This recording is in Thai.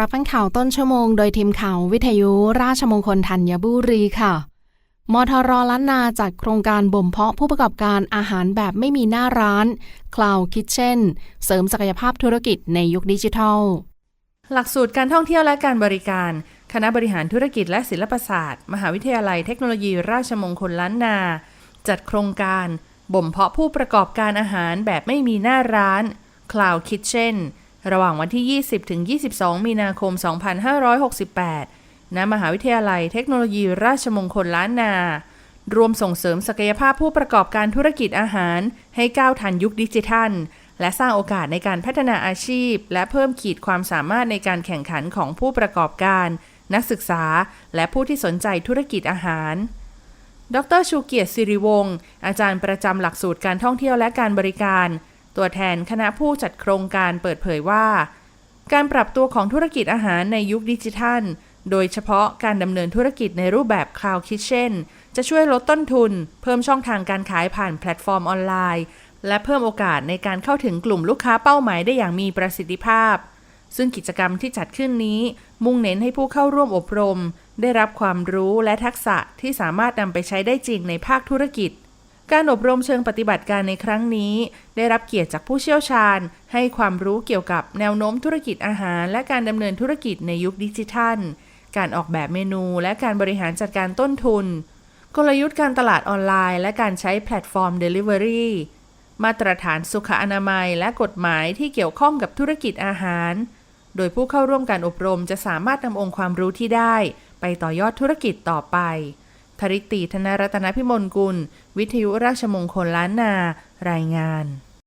รับฟังข่าวต้นชั่วโมงโดยทีมข่าววิทยุราชมงคลธัญบุรีค่ะ มทรล้านนาจัดโครงการบ่มเพาะผู้ประกอบการอาหารแบบไม่มีหน้าร้าน Cloud Kitchen เสริมศักยภาพธุรกิจในยุคดิจิทัล หลักสูตรการท่องเที่ยวและการบริการ คณะบริหารธุรกิจและศิลปศาสตร์ มหาวิทยาลัยเทคโนโลยีราชมงคลล้านนา จัดโครงการบ่มเพาะผู้ประกอบการอาหารแบบไม่มีหน้าร้าน Cloud Kitchen ระหว่างวันที่ 20 ถึง 22 มีนาคม 2568 ณ มหาวิทยาลัยเทคโนโลยีราชมงคลล้านนา รวมส่งเสริมศักยภาพผู้ประกอบการธุรกิจอาหาร ให้ก้าวทันยุคดิจิทัล และสร้างโอกาสในการพัฒนาอาชีพ และเพิ่มขีดความสามารถในการแข่งขันของผู้ประกอบการ นักศึกษา และผู้ที่สนใจธุรกิจอาหารดรชูเกียรติสิริวงศ์อาจารย์ประจำหลักสูตรการท่องเที่ยวและการบริการ ตัวแทนคณะผู้จัดโครงการเปิดเผยว่า การปรับตัวของธุรกิจอาหารในยุคดิจิทัล โดยเฉพาะการดำเนินธุรกิจในรูปแบบ Cloud Kitchen จะช่วยลดต้นทุน เพิ่มช่องทางการขายผ่านแพลตฟอร์มออนไลน์ และเพิ่มโอกาสในการเข้าถึงกลุ่มลูกค้าเป้าหมายได้อย่างมีประสิทธิภาพ ซึ่งกิจกรรมที่จัดขึ้นนี้ มุ่งเน้นให้ผู้เข้าร่วมอบรม ได้รับความรู้และทักษะที่สามารถนำไปใช้ได้จริงในภาคธุรกิจ การอบรมเชิงปฏิบัติการในครั้งนี้ ได้รับเกียรติจากผู้เชี่ยวชาญ ให้ความรู้เกี่ยวกับแนวโน้มธุรกิจอาหาร และการดำเนินธุรกิจในยุคดิจิทัล การออกแบบเมนู และการบริหารจัดการต้นทุน กลยุทธ์การตลาดออนไลน์ และการใช้แพลตฟอร์ม Delivery มาตรฐานสุขอนามัย และกฎหมายที่เกี่ยวข้องกับธุรกิจอาหาร โดยผู้เข้าร่วมการอบรมจะสามารถนำองค์ความรู้ที่ได้ ไปต่อยอดธุรกิจต่อไป ธริตีธนรัตนพิมลกุล วิทยุราชมงคลล้านนา รายงาน